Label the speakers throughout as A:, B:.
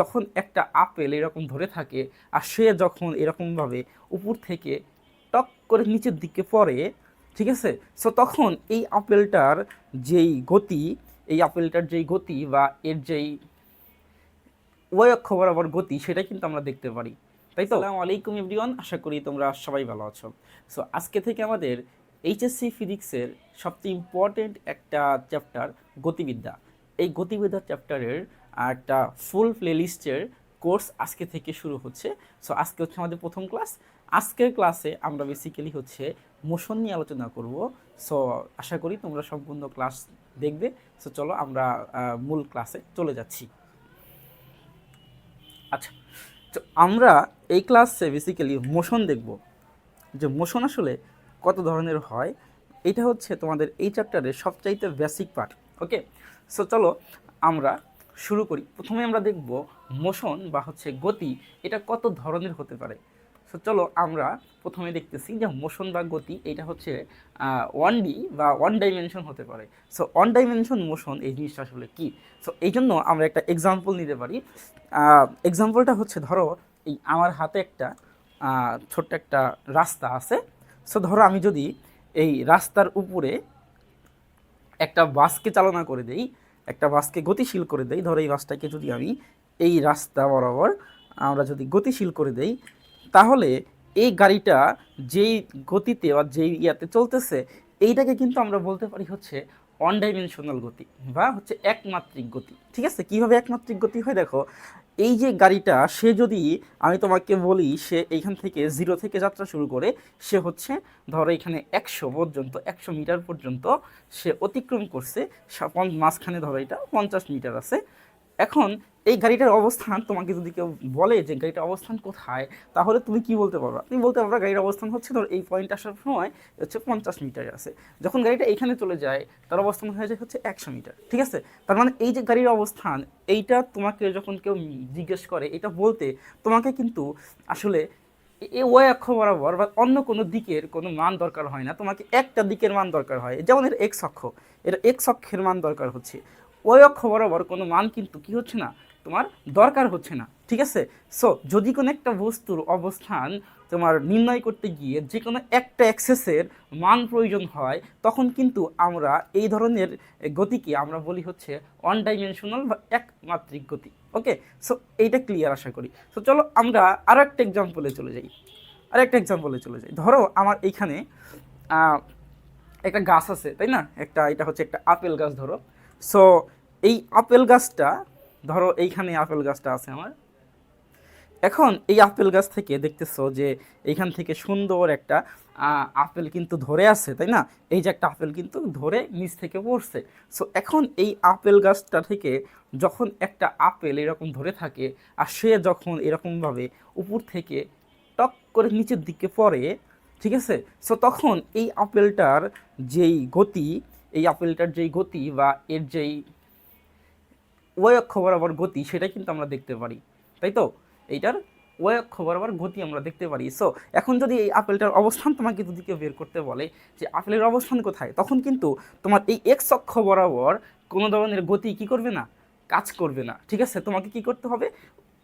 A: তখন একটা আপেল এরকম ধরে থাকে আর সে যখন এরকমভাবে উপর থেকে টক করে নিচের দিকে পড়ে, ঠিক আছে? সো তখন এই আপেলটার যেই গতি, এই আপেলটার যেই গতি বা এর যেই ওয়াই অক্ষ বরাবর গতি, সেটা কিন্তু আমরা দেখতে পারি। তাই তো? আসসালামু আলাইকুম এভরিওয়ান, আশা করি তোমরা সবাই ভালো আছো। সো আজকে থেকে আমাদের এইচএসসি ফিজিক্সের সবচেয়ে ইম্পর্টেন্ট একটা চ্যাপ্টার গতিবিদ্যা। এই গতিবিদ্যা চ্যাপ্টারের একটা ফুল প্লেলিস্টের কোর্স আজকে থেকে শুরু হচ্ছে। সো আজকে হচ্ছে আমাদের প্রথম ক্লাস আজকের ক্লাসে আমরা বেসিক্যালি হচ্ছে মোশন নিয়ে আলোচনা করব। সো আশা করি তোমরা সম্পূর্ণ ক্লাস দেখবে। সো চলো আমরা মূল ক্লাসে চলে যাচ্ছি। আচ্ছা তো আমরা এই ক্লাসে বেসিক্যালি মোশন দেখব। যে মোশন আসলে কত ধরনের হয়, এটা হচ্ছে তোমাদের এই চ্যাপ্টারের সবচাইতে বেসিক পার্ট ওকে সো চলো আমরা শুরু করি। প্রথমে আমরা দেখব মোশন বা হচ্ছে গতি এটা কত ধরনের হতে পারে। সো চলো আমরা প্রথমে দেখতেছি যে মোশন বা গতি এটা হচ্ছে ওয়ান ডি বা ওয়ান ডাইমেনশন হতে পারে। সো ওয়ান ডাইমেনশন মোশন এই জিনিসটা আসলে কি? সো এই জন্য আমরা একটা এক্সাম্পল নিতে পারি। এক্সাম্পলটা হচ্ছে ধরো এই আমার হাতে একটা ছোট্ট একটা রাস্তা আছে। সো ধরো আমি যদি এই রাস্তার উপরে একটা বাসকে চালনা করে দেই একটা বাসকে গতিশীল করে দেই। ধরো এই বাসটাকে যদি আমি এই রাস্তা বরাবর আমরা যদি গতিশীল করে দেই, তাহলে এই গাড়িটা যেই গতিতে বা যেই ইয়াতে চলতেছে, এইটাকে কিন্তু আমরা বলতে পারি হচ্ছে অনডাইমেনশনাল গতি বা হচ্ছে একমাত্রিক গতি। ঠিক আছে? কীভাবে একমাত্রিক গতি হয়? দেখো এই যে গাড়িটা, সে যদি আমি তোমাকে বলি, সে এইখান থেকে জিরো থেকে যাত্রা শুরু করে, সে হচ্ছে ধরো এখানে একশো পর্যন্ত, একশো মিটার পর্যন্ত সে অতিক্রম করছে। মাঝখানে ধরো এটা পঞ্চাশ মিটার আছে। এখন এই গাড়িটার অবস্থান তোমাকে যদি কেউ বলে যে গাড়িটার অবস্থান কোথায়, তাহলে তুমি কি বলতে পারবা? তুমি বলতে পারবা গাড়ির অবস্থান হচ্ছে ধর এই পয়েন্ট আসার সময় হচ্ছে পঞ্চাশ মিটার আছে। যখন গাড়িটা এখানে চলে যায়, তার অবস্থান হয়ে যায় হচ্ছে একশো মিটার, ঠিক আছে? তার মানে এই যে গাড়ির অবস্থান, এইটা তোমাকে যখন কেউ জিজ্ঞেস করে, এটা বলতে তোমাকে কিন্তু আসলে এ- ওয়াই অক্ষ বরাবর বা অন্য কোনো দিকের কোনো মান দরকার হয় না। তোমাকে একটা দিকের মান দরকার হয়, যেমন এর এক্স অক্ষ। এর এক্স অক্ষের মান দরকার হচ্ছে। ওই অক্ষ বরাবর কোনো মান কিন্তু কি হচ্ছে না? তোমার দরকার হচ্ছে না, ঠিক আছে? সো যদি কোনো একটা বস্তুর অবস্থান তোমার নির্ণয় করতে গিয়ে যে কোনো একটা অ্যাক্সেসের মান প্রয়োজন হয়, তখন কিন্তু আমরা এই ধরনের গতিকে আমরা বলি হচ্ছে ওয়ান ডাইমেনশনাল বা একমাত্রিক গতি ওকে সো এইটা ক্লিয়ার আশা করি। সো চলো আমরা আরও একটা এক্সাম্পলে চলে যাই। আর একটা এক্সাম্পলে চলে যাই। ধরো আমার এইখানে একটা গাছ আছে, তাই না? একটা, এটা হচ্ছে একটা আপেল গাছ, ধরো। সো এই আপেল গাছটা ধরো এইখানে আপেল গাছটা আছে আমার। এখন এই আপেল গাছ থেকে দেখতেছো যে এইখান থেকে সুন্দর একটা আপেল কিন্তু ধরে আছে, তাই না? এই যে একটা আপেল কিন্তু ধরে নিচ থেকে পড়ছে। সো এখন এই আপেল গাছটা থেকে যখন একটা আপেল এরকম ধরে থাকে আর সে যখন এরকমভাবে উপর থেকে টক করে নিচের দিকে পড়ে, ঠিক আছে? সো তখন এই আপেলটার যেই গতি, এই আপেলটার যেই গতি বা এর যেই ওয়াই অক্ষ বরাবর গতি, সেটা কিন্তু আমরা দেখতে পারি। তাই তো? এইটার ওয়াই অক্ষ বরাবর গতি আমরা দেখতে পারি। সো এখন যদি এই আপেলটার অবস্থান তোমাকে যদি কেউ বের করতে বলে, যে আপেলের অবস্থান কোথায়, তখন কিন্তু তোমার এই এক্স অক্ষ বরাবর কোনো ধরনের গতি কি করবে না? কাজ করবে না। ঠিক আছে? তোমাকে কি করতে হবে?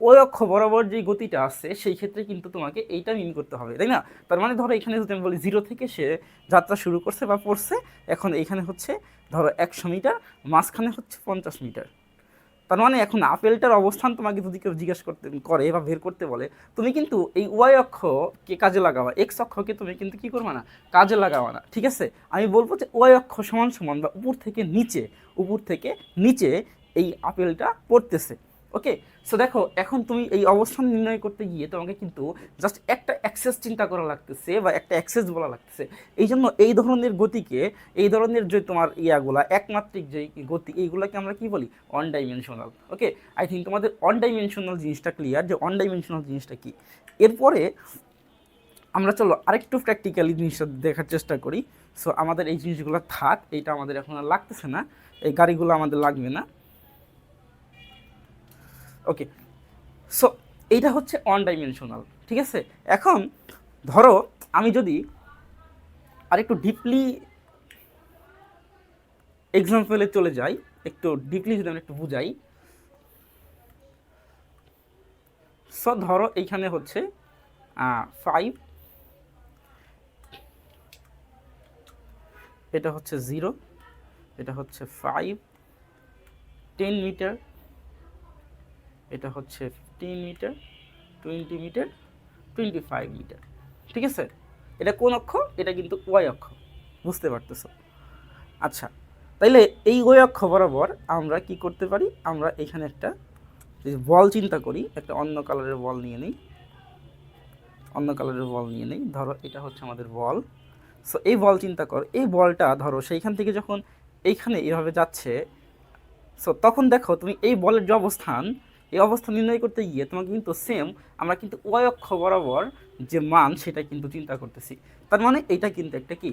A: ওই অক্ষ বরাবর যে গতিটা আছে, সেই ক্ষেত্রে কিন্তু তোমাকে এইটা মিন করতে হবে। তাই না? তার মানে ধরো এখানে যদি আমি বলি জিরো থেকে সে যাত্রা শুরু করছে বা পড়ছে, এখন এইখানে হচ্ছে ধরো একশো মিটার, মাঝখানে হচ্ছে পঞ্চাশ মিটার। তার মানে এখন আপেলটার অবস্থান তোমাকে যদি কেউ জিজ্ঞেস করতে করে বা বের করতে বলে, তুমি কিন্তু এই ওয়াই অক্ষকে কাজে লাগাবা? এক্স অক্ষকে তুমি কিন্তু কী করবা না? কাজে লাগাবা না, ঠিক আছে? আমি বলব যে ওয়াই অক্ষ সমান সমান বা উপর থেকে নিচে, উপর থেকে নিচে এই আপেলটা পড়তেছে। ওকে সো দেখো, এখন তুমি এই অবস্থান নির্ণয় করতে গিয়ে তোমাকে কিন্তু জাস্ট একটা অ্যাক্সেস চিন্তা করা লাগতেছে বা একটা অ্যাক্সেস বলা লাগতেছে। এই জন্য এই ধরনের গতিকে, এই ধরনের যে তোমার ইয়াগুলা, একমাত্রিক যে গতি, এইগুলাকে আমরা কি বলি? One dimensional okay I think তোমাদের অন ডাইমেনশনাল জিনিসটা ক্লিয়ার যে অন ডাইমেনশনাল জিনিসটা কি? এরপরে আমরা চলো আরেকটু প্র্যাকটিক্যালি জিনিসটা দেখার চেষ্টা করি। সো আমাদের এই জিনিসগুলো থাক, এইটা আমাদের এখন আর লাগতেছে না। এই গাড়িগুলো আমাদের লাগবে না। ওকে সো এইটা হচ্ছে অন ডাইমেনশনাল ঠিক আছে? এখন ধরো আমি যদি আরেকটু ডিপলি এক্সাম্পলে চলে যাই, একটু ডিপলি যদি আমি একটু বুঝাই। সো ধরো এইখানে হচ্ছে ফাইভ এটা হচ্ছে জিরো এটা হচ্ছে ফাইভ টেন মিটার এটা হচ্ছে fifteen metre twenty metre twenty five metre ঠিক আছে? এটা কোন অক্ষ? এটা কিন্তু ওয়াই অক্ষ। বুঝতে পারতেছো? আচ্ছা তাইলে এই ওয়াই অক্ষ বরাবর আমরা কি করতে পারি? আমরা এখানে একটা বল চিন্তা করি, একটা অন্য কালারের বল নিয়ে নিই। অন্য কালারের বল নিয়ে নিই। ধরো এটা হচ্ছে আমাদের বল। সো এই বল চিন্তা কর, এই বলটা ধরো সেইখান থেকে যখন এইখানে এভাবে যাচ্ছে সো তখন দেখো তুমি এই বলের যে অবস্থান এই অবস্থা নির্ণয় করতে গিয়ে তোমাকে কিন্তু সেম আমরা কিন্তু ওয়াই অক্ষ বরাবর যে মান সেটা কিন্তু চিন্তা করতেছি। তার মানে এটা কিন্তু একটা কি?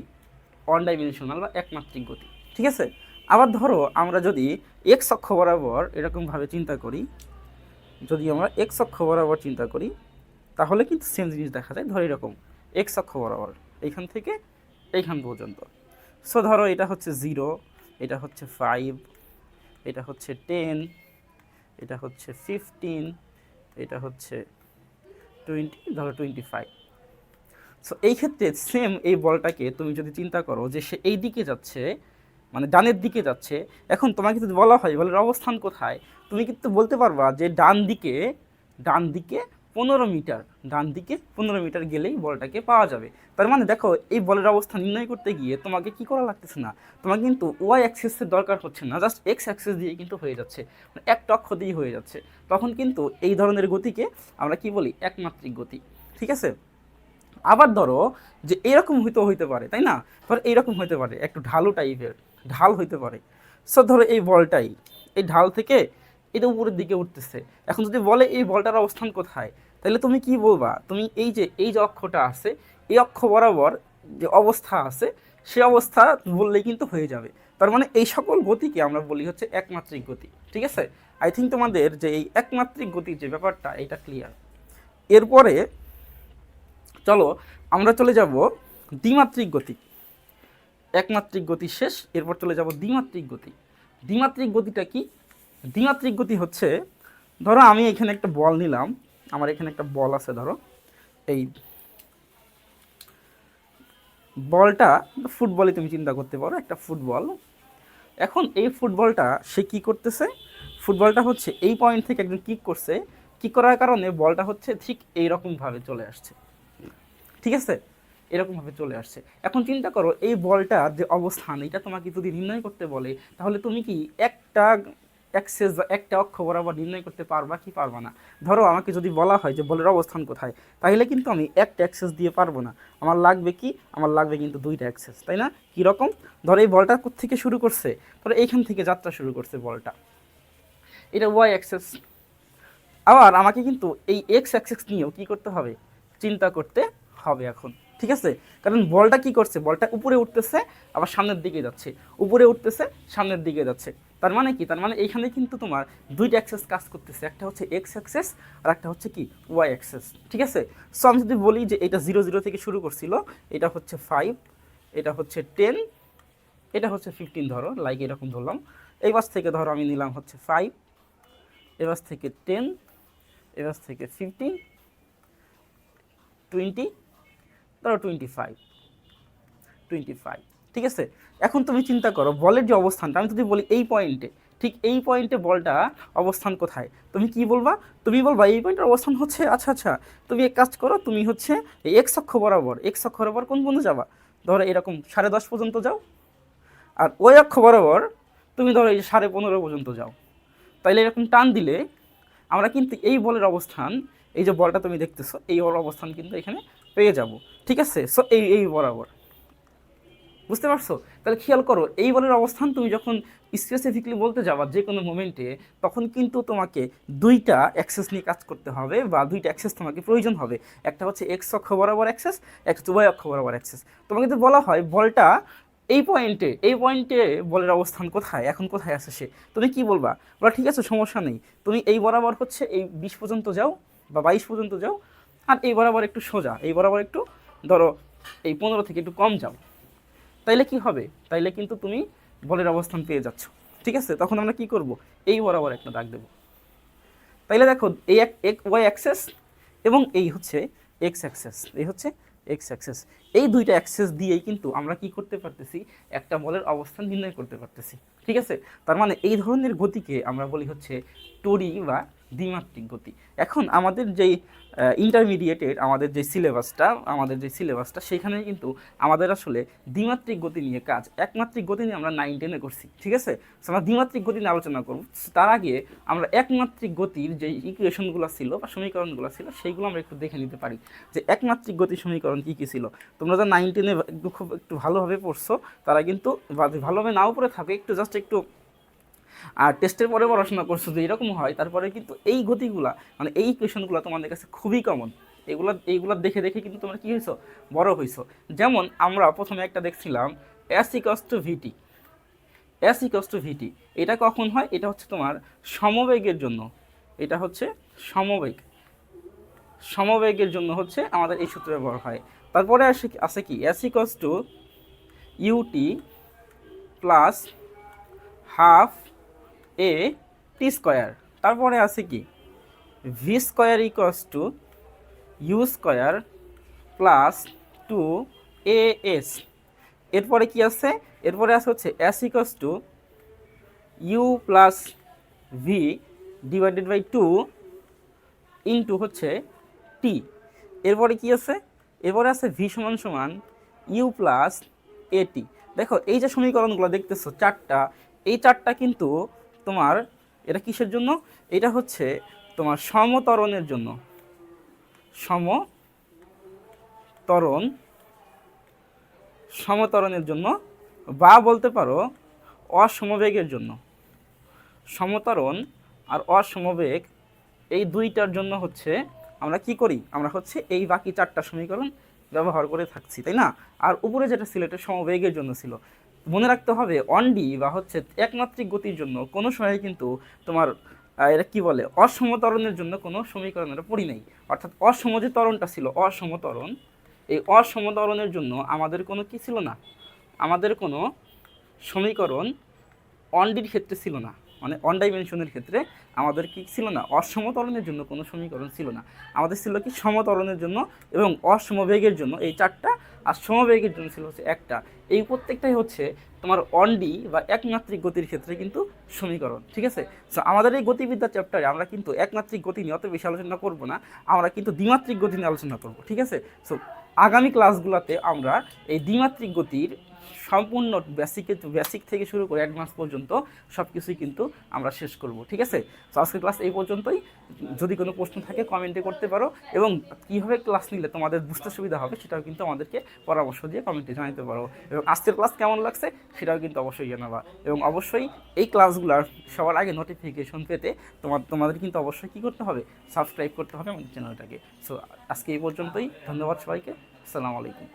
A: ওয়ান ডাইমেনশনাল বা একমাত্রিক গতি। ঠিক আছে? আবার ধরো আমরা যদি এক্স অক্ষ বরাবর এরকমভাবে চিন্তা করি, যদি আমরা এক্স অক্ষ বরাবর চিন্তা করি, তাহলে কিন্তু সেম জিনিস দেখা যায়। ধরো এরকম এক্স অক্ষ বরাবর, এইখান থেকে এইখান পর্যন্ত। সো ধরো এটা হচ্ছে জিরো এটা হচ্ছে ফাইভ এটা হচ্ছে টেন এটা হচ্ছে ফিফটিন এটা হচ্ছে টোয়েন্টি ধরো টোয়েন্টি ফাইভ সো এই ক্ষেত্রে সেম এই বলটাকে তুমি যদি চিন্তা করো যে সে এই দিকে যাচ্ছে মানে ডানের দিকে যাচ্ছে, এখন তোমাকে যদি বলা হয় বলের অবস্থান কোথায়? তুমি কিন্তু বলতে পারবা যে ডান দিকে ডান দিকে পনেরো মিটার ডান দিকে পনেরো মিটার গেলেই বলটাকে পাওয়া যাবে। তার মানে দেখো, এই বলের অবস্থান নির্ণয় করতে গিয়ে তোমাকে কি করা লাগতেছে না? তোমার কিন্তু ওয়াই অ্যাক্সেসের দরকার হচ্ছে না জাস্ট এক্স অ্যাক্সেস দিয়ে কিন্তু হয়ে যাচ্ছে মানে একটা অক্ষ দিয়েই হয়ে যাচ্ছে। তখন কিন্তু এই ধরনের গতিকে আমরা কি বলি? একমাত্রিক গতি। ঠিক আছে? আবার ধরো যে এরকম হইতেও হইতে পারে, তাই না? ধরো এইরকম হইতে পারে, একটু ঢালু টাইপের ঢাল হইতে পারে। সো ধরো এই বলটাই, এই ঢাল থেকে এটা উপরের দিকে উঠতেছে। এখন যদি বলে এই বলটার অবস্থান কোথায়? তাহলে তুমি কি বলবা? তুমি এই যে এই যে অক্ষটা আছে, এই অক্ষ বরাবর যে অবস্থা আছে, সে অবস্থা বললেই কিন্তু হয়ে যাবে। তার মানে এই সকল গতিকে আমরা বলি হচ্ছে একমাত্রিক গতি, ঠিক আছে? আই থিঙ্ক তোমাদের যে এই একমাত্রিক গতির যে ব্যাপারটা এটা ক্লিয়ার এরপরে চলো, আমরা চলে যাব দ্বিমাত্রিক গতি। একমাত্রিক গতি শেষ, এরপর চলে যাব দ্বিমাত্রিক গতি। দ্বিমাত্রিক গতিটা কি? দ্বিমাত্রিক গতি হচ্ছে, ধরো আমি এখানে একটা বল নিলাম আমার এখানে একটা বল আছে, ধরো। এই বলটা ফুটবলে তুমি চিন্তা করতে পারো, একটা ফুটবল। এখন এই ফুটবলটা সে কি করতেছে? ফুটবলটা হচ্ছে এই পয়েন্ট থেকে একজন কিক করছে। কিক করার কারণে বলটা হচ্ছে ঠিক এইরকমভাবে চলে আসছে। ঠিক আছে? এরকমভাবে চলে আসছে। এখন চিন্তা করো, এই বলটার যে অবস্থান, এটা তোমাকে যদি নির্ণয় করতে বলে, তাহলে তুমি কি একটা অ্যাক্সেস বা একটা অক্ষ বরাবর নির্ণয় করতে পারবা কি পারবা না। ধরো আমাকে যদি বলা হয় যে বলের অবস্থান কোথায়, তাহলে কিন্তু আমি একটা অ্যাক্সেস দিয়ে পারব না। আমার লাগবে কি? আমার লাগবে কিন্তু দুইটা অ্যাক্সেস, তাই না? কীরকম ধরো এই বলটা থেকে শুরু করছে? ধরো এইখান থেকে যাত্রা শুরু করছে বলটা। এটা ওয়াই অ্যাক্সেস। আবার আমাকে কিন্তু এই এক্স অ্যাক্সেস নিয়েও কী করতে হবে? চিন্তা করতে হবে এখন। ঠিক আছে? কারণ বলটা কি করছে? বলটা উপরে উঠতেছে, আবার সামনের দিকে যাচ্ছে। উপরে উঠতেছে, সামনের দিকে যাচ্ছে। তার মানে কি? তার মানে এইখানে কিন্তু তোমার দুইটা অ্যাক্সেস কাজ করতেছে। একটা হচ্ছে এক্স অ্যাক্সেস আর একটা হচ্ছে কি? ওয়াই অ্যাক্সেস ঠিক আছে? সো আমি যদি বলি যে এটা জিরো জিরো থেকে শুরু করছিল, এটা হচ্ছে ফাইভ এটা হচ্ছে টেন এটা হচ্ছে ফিফটিন ধরো লাইক এরকম ধরলাম। এই বাস থেকে ধরো আমি নিলাম হচ্ছে ফাইভ এ এবার থেকে টেন এ এবার থেকে ফিফটিন টোয়েন্টি ধরো টোয়েন্টি ফাইভ টোয়েন্টি ফাইভ ঠিক আছে? এখন তুমি চিন্তা করো, বলের যে অবস্থানটা, আমি যদি বলি এই পয়েন্টে ঠিক এই পয়েন্টে বলটা অবস্থান কোথায়? তুমি কি বলবা? তুমি বলবা এই পয়েন্টের অবস্থান হচ্ছে আচ্ছা আচ্ছা তুমি এক কাজ করো, তুমি হচ্ছে এক্স অক্ষ বরাবর এক্স অক্ষ বরাবর কোন পর্যন্ত যাবা? ধরো এরকম সাড়ে দশ পর্যন্ত যাও, আর ওই অক্ষ বরাবর তুমি ধরো এই সাড়ে পনেরো পর্যন্ত যাও। তাইলে এরকম টান দিলে, আমরা কিন্তু এই বলের অবস্থান, এই যে বলটা তুমি দেখতেছো, এই বলের অবস্থান কিন্তু এখানে পেয়ে যাব। ঠিক আছে? সো এই এই বরাবর। বুঝতে পারছ? তাহলে খেয়াল করো, এই বলের অবস্থান তুমি যখন স্পেসিফিকলি বলতে যাবা যে কোনো মোমেন্টে তখন কিন্তু তোমাকে দুইটা অ্যাক্সেস নিয়ে কাজ করতে হবে বা দুইটা অ্যাক্সেস তোমাকে প্রয়োজন হবে। একটা হচ্ছে এক্স অক্ষ বরাবর অ্যাক্সেস একটা ওয়াই অক্ষ বরাবর অ্যাক্সেস তোমাকে যদি বলা হয়, বলটা এই পয়েন্টে এই পয়েন্টে বলের অবস্থান কোথায়? এখন কোথায় আছে সে? তুমি কি বলবা? বলা, ঠিক আছে, সমস্যা নেই। তুমি এই বরাবর হচ্ছে এই বিশ পর্যন্ত যাও বা বাইশ পর্যন্ত যাও। আর এই বরাবর একটু সোজা, এই বরাবর একটু ধরো এই পনেরো থেকে একটু কম যাও। তাইলে কি হবে? তাইলে কিন্তু তুমি বলের অবস্থান পেয়ে যাচ্ছ। ঠিক আছে? তখন আমরা কি করব? এই বরাবর একটা দাগ দেব। তাইলে দেখো, এই এক ওয়াই অ্যাক্সেস এবং এই হচ্ছে এক্স অ্যাক্সেস এই হচ্ছে এক্স অ্যাক্সেস এই দুইটা অ্যাক্সেস দিয়েই কিন্তু আমরা কি করতে পারতেছি? একটা বলের অবস্থান নির্ণয় করতে পারতেছি। ঠিক আছে? তার মানে এই ধরনের গতিকে আমরা বলি হচ্ছে টরি বা দ্বিমাত্রিক গতি। এখন আমাদের যেই ইন্টারমিডিয়েটের আমাদের যে সিলেবাসটা আমাদের যে সিলেবাসটা সেখানে কিন্তু আমাদের আসলে দ্বিমাত্রিক গতি নিয়ে কাজ। একমাত্রিক গতি নিয়ে আমরা নাইন টেনে করছি, ঠিক আছে? আমরা দ্বিমাত্রিক গতি নিয়ে আলোচনা করব। তার আগে আমরা একমাত্রিক গতির যে ইকুয়েশনগুলো ছিল বা সমীকরণগুলো ছিল, সেইগুলো আমরা একটু দেখে নিতে পারি। যে একমাত্রিক গতির সমীকরণ কী কী ছিল? তোমরা যা নাইন টেনে একটু খুব, একটু ভালোভাবে পড়ছো, তারা কিন্তু ভালোভাবে নাও পড়ে থাকে, একটু জাস্ট একটু আর টেস্টের পরে পড়াশোনা করছ যে এরকম হয়, তারপরে কিন্তু এই গতিগুলা মানে এই ইকুয়েশনগুলো তোমাদের কাছে খুবই কমন এগুলো, এইগুলো দেখে দেখে কিন্তু তোমরা কী হয়েছো বড় হয়েছো যেমন আমরা প্রথমে একটা দেখছিলাম S equals to VT S equals to VT এটা কখন হয়? এটা হচ্ছে তোমার সমবেগের জন্য। এটা হচ্ছে সমবেগ। সমবেগের জন্য হচ্ছে আমাদের এই সূত্র ব্যবহার হয়। তারপরে আসে আছে কি? S equals to UT plus half A T square তারপরে আছে কি? V square equals to U square plus two A S এরপরে কি আছে? এরপরে আছে হচ্ছে S equals to U plus V divided by two into হচ্ছে টি এরপরে কি আছে? এরপরে আছে ভি সমান সমান ইউ প্লাস এটি দেখো, এই যে সমীকরণগুলো দেখতেছো, চারটা, এই চারটা কিন্তু তোমার, এটা কিসের জন্য? এটা হচ্ছে তোমার সমতরণের জন্য। সমতরণ, সমতরণের জন্য বা বলতে পারো অসমবেগের জন্য। সমতরণ আর অসমবেগ এই দুইটার জন্য হচ্ছে আমরা কি করি? আমরা হচ্ছে এই বাকি চারটা সমীকরণ ব্যবহার করে থাকছি, তাই না? আর উপরে যেটা ছিল, এটা সমবেগের জন্য ছিল। মনে রাখতে হবে অনডি বা হচ্ছে একমাত্রিক গতির জন্য কোনো সময় কিন্তু তোমার এটা কি বলে, অসমতরণের জন্য কোনো সমীকরণ আমরা পড়ি নেই। অর্থাৎ অসম যে তরণটা ছিল, অসমতরণ, এই অসমতরণের জন্য আমাদের কোনো কি ছিল না? আমাদের কোনো সমীকরণ অনডির ক্ষেত্রে ছিল না। মানে অন ডাইমেনশনের ক্ষেত্রে আমাদের কি ছিল না? অসমতরণের জন্য কোনো সমীকরণ ছিল না। আমাদের ছিল কি সমতরণের জন্য এবং অসমবেগের জন্য। এই চারটা আর সমবেগের জন্য ছিল হচ্ছে একটা। এই প্রত্যেকটাই হচ্ছে তোমার অনডি বা একমাত্রিক গতির ক্ষেত্রে কিন্তু সমীকরণ, ঠিক আছে? সো আমাদের এই গতিবিদ্যা চ্যাপ্টারে আমরা কিন্তু একমাত্রিক গতি নিয়ে অত বেশি আলোচনা করব না। আমরা কিন্তু দ্বিমাত্রিক গতি নিয়ে আলোচনা করব, ঠিক আছে? সো আগামী ক্লাসগুলোতে আমরা এই দ্বিমাত্রিক গতির সম্পূর্ণ বেসিকে বেসিক থেকে শুরু করে অ্যাডভান্স পর্যন্ত সব কিছুই কিন্তু আমরা শেষ করব, ঠিক আছে? তো আজকের ক্লাস এই পর্যন্তই। যদি কোনো প্রশ্ন থাকে কমেন্টে করতে পারো এবং কীভাবে ক্লাস নিলে তোমাদের বুঝতে সুবিধা হবে সেটাও কিন্তু আমাদেরকে পরামর্শ দিয়ে কমেন্টে জানাতে পারো। এবং আজকের ক্লাস কেমন লাগছে সেটাও কিন্তু অবশ্যই জানাবা। এবং অবশ্যই এই ক্লাসগুলোর সবার আগে নোটিফিকেশন পেতে তোমার, তোমাদের কিন্তু অবশ্যই কী করতে হবে? সাবস্ক্রাইব করতে হবে আমাদের চ্যানেলটাকে সো আজকে এই পর্যন্তই। ধন্যবাদ সবাইকে। আসসালামু আলাইকুম।